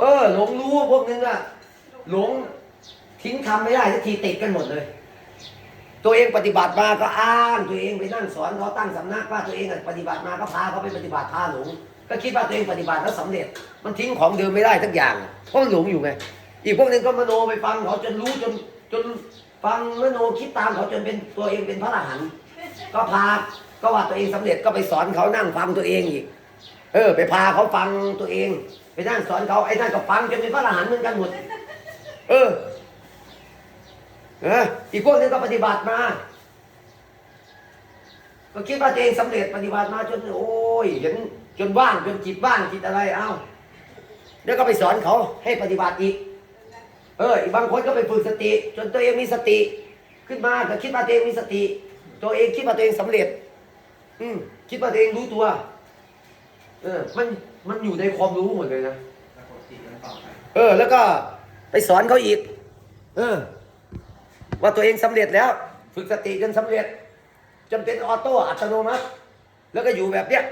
เออหลงรู้พวกนึงอะหลงทิ้งทำไม่ได้สักทีติดกันหมดเลย ตัวเองปฏิบัติมาก็อ้างตัวเองไปนั่งสอนเขาตั้งสำนักว่าตัวเองปฏิบัติมาก็พาเขาไปปฏิบัติพาหลงก็คิดว่าตัวเองปฏิบัติแล้วสำเร็จ มันทิ้งของเดิมไม่ได้ทั้งอย่างเพราะมันหลงอยู่ไง อีกพวกนึงก็มโนไปฟังเขาจนรู้จนจนฟังมโนคิดตามเขาจนเป็นตัวเองเป็นพระอรหันต์ก็พาก็ว่าตัวเองสำเร็จก็ไปสอนเขานั่งฟังตัวเองอีก เออ ไปพาเขาฟังตัวเอง ไปนั่งสอนเขาไอ้นั่นก็ฟังจนเป็นพระอรหันต์เหมือนกันหมด เออเอออีกพวกนึงก็ปฏิบัติมาก็คิดว่าตัวเองสำเร็จปฏิบัติมาจนโอ้ยเห็นจนว่างจนจิตว่างจิตอะไรเอ้าแล้วก็ไปสอนเขาให้ปฏิบัติอีก เออ อีกบางคนก็ไปฝึกสติ จนตัวเองมีสติ ขึ้นมาก็คิดว่าตัวเองมีสติ ตัวเองคิดว่าตัวเองสำเร็จ อืมคิดว่าตัวเองรู้ตัว เออ มันมันอยู่ในความรู้หมดเลยนะแล้วก็จิตมันต่อไปเออ แล้วก็ไปสอนเขาอีก เออ ว่าตัวเองสำเร็จแล้ว ฝึกสติจนสำเร็จ จนเป็นออโต้อัตโนมัติ แล้วก็อยู่แบบเนี้ย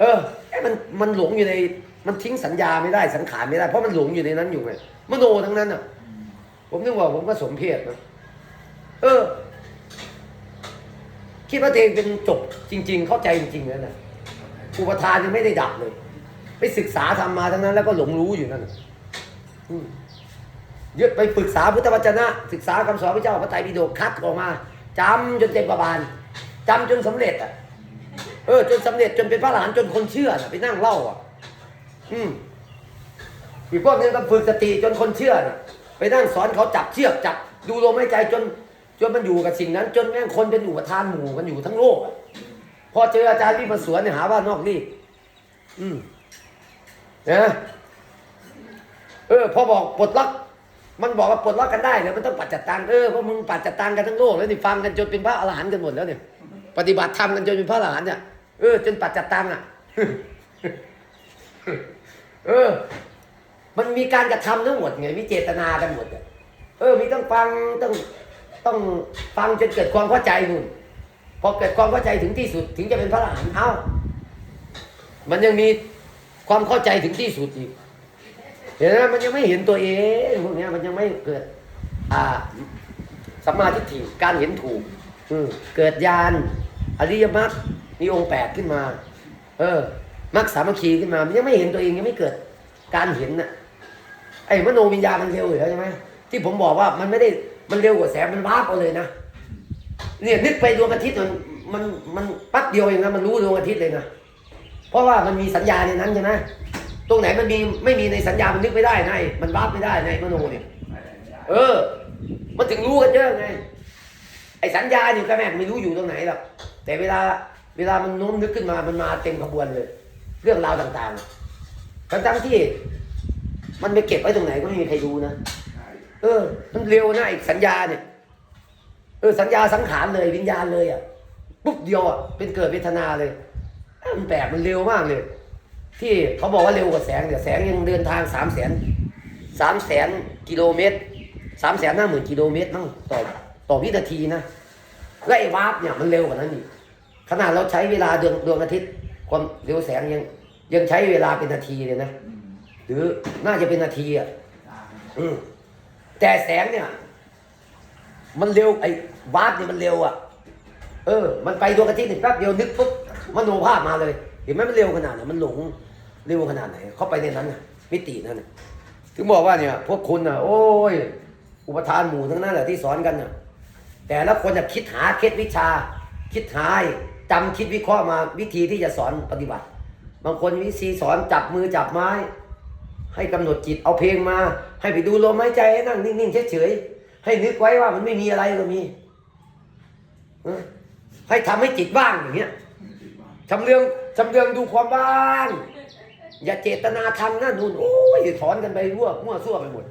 เออไอ้มันมันหลงอยู่ใน มันทิ้งสัญญาไม่ได้สังขารไม่ได้ เพราะมันหลงอยู่ในนั้นอยู่ไงมโนทั้งนั้นอะ ผมนึกว่าผมก็สมเพศนะเออ คิดว่าตัวเองเป็นจบจริง ๆ เข้าใจจริงๆแล้วนะ อุปทานยังไม่ได้ดับเลย ไปศึกษาทำมาทั้งนั้น แล้วก็หลงรู้อยู่นั่นน่ะอืมยึดไปปรึกษาพุทธวจนะ ศึกษาคำสอนพระเจ้าพระไตรปิฎกคัดออกมาจำจนเต็มประบาลจำจนสำเร็จอะเออ จนสำเร็จจนเป็นพระอรหันจนคนเชื่อน่ะไปนั่งเล่าอะ อืมอีกพวกนึงก็ฝึกสติจนคนเชื่อน่ะไปนั่งสอนเขาจับเชือกจับดูลมหายใจจน จนมันอยู่กับสิ่งนั้น จนแม่งคนเป็นอุปทานหมู่กันอยู่ทั้งโลกอะ พอเจออาจารย์ที่มาสวนเนี่ยหาว่านอกรีดอืมนะเออ พอบอกปลดล็อกมันบอกว่าปลดล็อกกันได้เนี่ยมันต้องปัจจัตตังเออเพราะมึงปัจจัตตังกันทั้งโลกแล้วนี่ฟังกันจนเป็นพระอรหันต์กันหมดแล้วเนี่ย ปฏิบัติธรรมกันจนเป็นพระอรหันต์เนี่ยเออจนปัจจัตตังอะเออ มันมีการกระทำทั้งหมดไงมีเจตนากันหมดเออ มีต้องฟังต้องต้องฟังจนเกิดความเข้าใจนู่น พอเกิดความเข้าใจถึงที่สุด ถึงจะเป็นพระอรหันต์เอ้า มันยังมีความเข้าใจถึงที่สุดอีกเห็นไหมมันยังไม่เห็นตัวเองพวกนี้มันยังไม่เกิด อ่าสัมมาทิฏฐิการเห็นถูกอืเกิดญาณอริยมรรคมีองค์แปดขึ้นมา เออมรรคสามัคคีขึ้นมา มันยังไม่เห็นตัวเองยังไม่เกิดการเห็นน่ะไอ้มโนวิญญาณมันเร็วอยู่แล้วใช่ไหมที่ผมบอกว่ามันไม่ได้มันเร็วกว่าแสงมันวาบเอาเลยนะ เนี่ยนึกไปดวงอาทิตย์มันมันมันปั๊บเดียวเองนะมันรู้ดวงอาทิตย์เลยนะเพราะว่ามันมีสัญญาในนั้นใช่ไหมตรงไหนมันมีไม่มีในสัญญามันนึกไม่ได้นะไอ้มันวาบไม่ได้ในมโนเนี่ยเออ มันถึงรู้กันเยอะไงไอ้สัญญาเนี่ยก็แม่ไม่รู้อยู่ตรงไหนหรอกแต่เวลาเวลามันโน้มนึกขึ้นมามันมาเต็มขบวนเลย เรื่องราวต่างๆทั้งๆที่ มันไปเก็บไว้ตรงไหนก็ไม่มีใครรู้นะเออ มันเร็วนะไอ้สัญญาเนี่ย เออสัญญาสังขารเลยวิญญาณเลยอะปุ๊บเดียวอะเป็นเกิดเวทนาเลยมันแปลกมันเร็วมากเลย ที่เขาบอกว่าเร็วกว่าแสงเนี่ยแสงยังเดินทางสามแสนสามแสนกิโลเมตรสามแสนห้าหมื่นกิโลเมตรมั้งต่อต่อวินาทีนะและไอ้วาร์ปเนี่ยมันเร็วกว่านั้นอีกขนาดเราใช้เวลาดวงดวงอาทิตย์ความเร็วแสงยังยังใช้เวลาเป็นนาทีเลยนะหรือน่าจะเป็นนาทีอะอืแต่แสงเนี่ย มันเร็วไอ้วาร์ปเนี่ยมันเร็วอะ เออ มันไปดวงอาทิตย์นี่แป๊บเดียวนึกปุ๊บมโนภาพมาเลย เห็นไหมมันเร็วขนาดไหนมันหลงเร็วขนาดไหน เข้าไปในนั้นน่ะมิตินั้นน่ะถึงบอกว่าเนี่ย พวกคุณน่ะ โอ้ย อุปทานหมู่ทั้งนั้นแหละที่สอนกันน่ะ แต่ละคนจะคิดหาเคล็ดวิชา คิดหาจำคิดวิเคราะห์มาวิธีที่จะสอนปฏิบัติ บางคนวิธีสอนจับมือจับไม้ ให้กำหนดจิตเอาเพลงมา ให้ไปดูลมหายใจนั่งนิ่งๆเฉยๆ ให้นึกไว้ว่ามันไม่มีอะไรก็มีเออให้ทำให้จิตว่างอย่างเงี้ยจิตว่างชำเลืองชำเลืองดูความว่าง อย่าเจตนาทำนะนู่นโอ้ยถอนกันไปรั่วมั่วซั่วไปหมด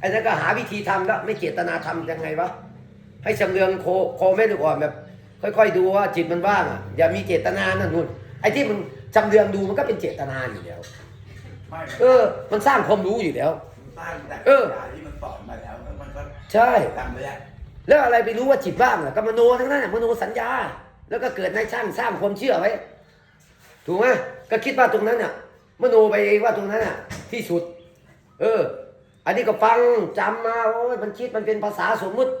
ไอ้นั่นก็หาวิธีทำแล้วไม่เจตนาทำยังไงวะให้ชำเลืองโคโคแม่ลูกอ่อนแบบ ค่อย ๆ ดูว่าจิตมันว่างอะอย่ามีเจตนานั่นนู่นไอ้ที่มันชำเลืองดูมันก็เป็นเจตนาอยู่แล้วไม่เออ มันสร้างความรู้อยู่แล้วสร้างแต่เออยาที่มันสอนมาแล้วแล้วมันก็ ใช่จำเลยอะแล้วอะไรไปรู้ว่าจิตว่างอะก็มโนทั้งนั้นน่ะมโนสัญญา แล้วก็เกิดในช่างสร้างความเชื่อไว้ ถูกไหมก็คิดว่าตรงนั้นน่ะ มโนไปเองว่าตรงนั้นน่ะที่ที่สุด เออ อันนี้ก็ฟังจำมาโอ้ยมันคิดมันเป็นภาษาสมมุติ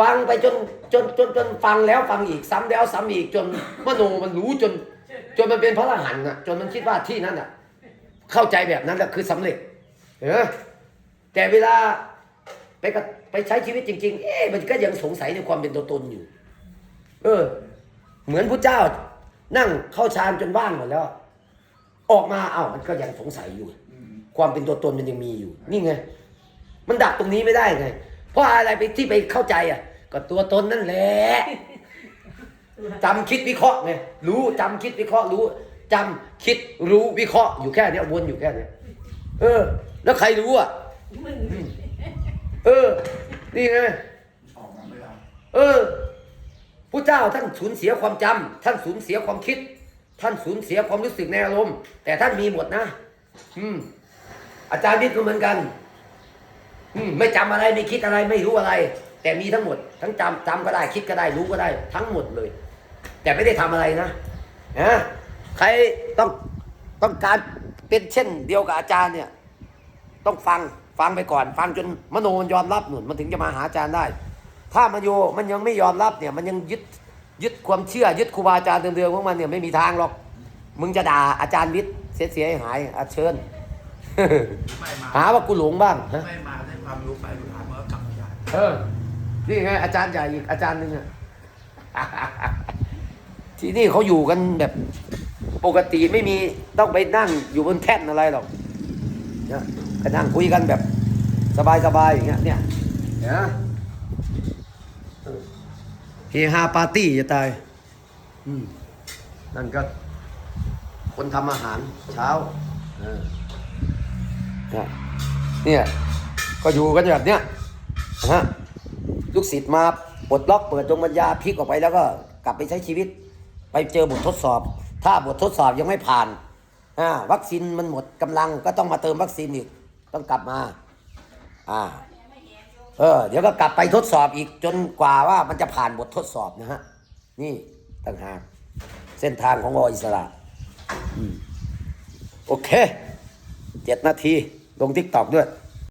ฟังไปจนจนจนจนฟังแล้วฟังอีกซ้ำแล้วซ้ำอีกจนมโนมันรู้จน จนมันเป็นพระอรหันต์น่ะ จนมันคิดว่าที่นั่นน่ะ เข้าใจแบบนั้นแหละคือสำเร็จเห็นไหมแต่เวลาไปกับ ไปใช้ชีวิตจริง ๆ เอ๊ะมันก็ยังสงสัยในความเป็นตัวตนอยู่ เออ เหมือนพระเจ้า นั่งเข้าฌานจนว่างหมดแล้ว ออกมาเอ้ามันก็ยังสงสัยอยู่อืมความเป็นตัวตนมันยังมีอยู่ นี่ไง มันดับตรงนี้ไม่ได้ไง เพราะอะไรไปที่ไปเข้าใจอะ ก็ตัวตนนั่นแหละจำคิดวิเคราะห์ไงรู้จำคิดวิเคราะห์รู้จำคิดรู้วิเคราะห์อยู่แค่เนี้ยวนอยู่แค่เนี้ยเออ แล้วใครรู้อะมึงเออ นี่ไงออกมาไม่ได้เออผู้เจ้าท่านสูญเสียความจำท่านสูญเสียความคิด ท่านสูญเสียความรู้สึกในอารมณ์แต่ท่านมีหมดนะ อืม อาจารย์วิทย์ก็เหมือนกัน อืม ไม่จำอะไรไม่คิดอะไรไม่รู้อะไร แต่มีทั้งหมด ทั้งจำจำก็ได้คิดก็ได้รู้ก็ได้ ทั้งหมดเลย แต่ไม่ได้ทำอะไรนะนะใครต้องต้องการเป็นเช่นเดียวกับอาจารย์เนี่ย ต้องฟัง ฟังไปก่อน ฟังจนมโนมันยอมรับหนุนมันถึงจะมาหาอาจารย์ได้ ถ้ามโยมันยังไม่ยอมรับเนี่ย มันยังยึดยึดความเชื่อยึดครูบาอาจารย์เดิมๆของมันเนี่ยไม่มีทางหรอก มึงจะด่าอาจารย์วิทย์เสียเสียหายๆอาเชิญไม่มาหาว่ากูหลงบ้างฮะไม่มาได้ความรู้ไปสุดท้ายมันก็กลับไม่ได้เออนี่ไงอาจารย์ใหญ่อีกอาจารย์หนึ่งอะที่นี่เขาอยู่กันแบบปกติไม่มีต้องไปนั่งอยู่บนแท่นอะไรหรอกเนี่ย ก็นั่งคุยกันแบบสบายๆอย่างเงี้ยเนี่ยเห็นะเฮฮาปาร์ตี้จะตายอืมนั่นก็ คนทำอาหารเช้าเออเนี่ยเนี่ยก็อยู่กันแบบเนี้ยนะฮะลูกศิษย์มาปลดล็อกเปิดดวงปัญญาพลิกออกไปแล้วก็กลับไปใช้ชีวิต ไปเจอบททดสอบ ถ้าบททดสอบยังไม่ผ่านอ่าวัคซีนมันหมดกำลังก็ต้องมาเติมวัคซีนอีก ต้องกลับมา อ่า เออ เดี๋ยวก็กลับไปทดสอบอีกจนกว่าว่ามันจะผ่านบททดสอบนะฮะ นี่ต่างหากเส้นทางของออิสระอโอเค เจ็ดนาที ลงทิกตอกด้วย